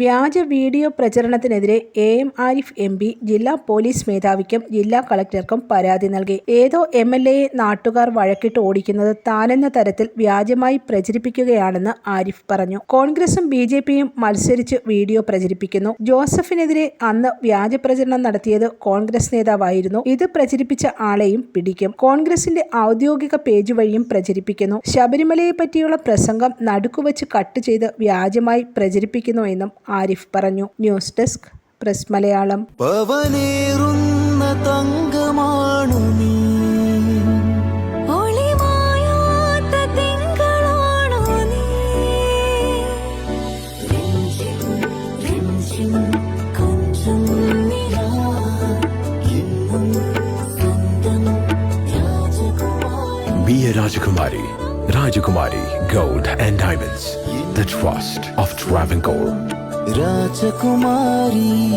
വ്യാജ video പ്രചരണത്തിനെതിരെ A M Arif M P ജില്ലാ police മേധാവിക്കും ജില്ലാ കളക്ടർക്കും പരാതി നൽകി. ഏതോ എം എൽ എയെ നാട്ടുകാർ വഴക്കിട്ട് ഓടിക്കുന്നത് താനെന്ന തരത്തിൽ വ്യാജമായി പ്രചരിപ്പിക്കുകയാണെന്ന് ആരിഫ് പറഞ്ഞു. കോൺഗ്രസും ബി ജെ പിയും മത്സരിച്ച് വീഡിയോ പ്രചരിപ്പിക്കുന്നു. ജോസഫിനെതിരെ അന്ന് വ്യാജ പ്രചരണം നടത്തിയത് കോൺഗ്രസ് നേതാവായിരുന്നു. ഇത് പ്രചരിപ്പിച്ച ആളെയും പിടിക്കും. കോൺഗ്രസിന്റെ ഔദ്യോഗിക പേജ് വഴിയും പ്രചരിപ്പിക്കുന്നു. ശബരിമലയെ പറ്റിയുള്ള പ്രസംഗം നടുക്കുവച്ച് കട്ട് ചെയ്ത് വ്യാജമായി പ്രചരിപ്പിക്കുന്നു എന്നും ആരിഫ് പറഞ്ഞു. News desk press Malayalam. പവനേറുന്ന തങ്കമാണു നീ. നിലാ. എന്നും സ്വന്തം Rajakumari Gold and Rajakumari. Rajakumari Gold and Diamonds. Rajkumari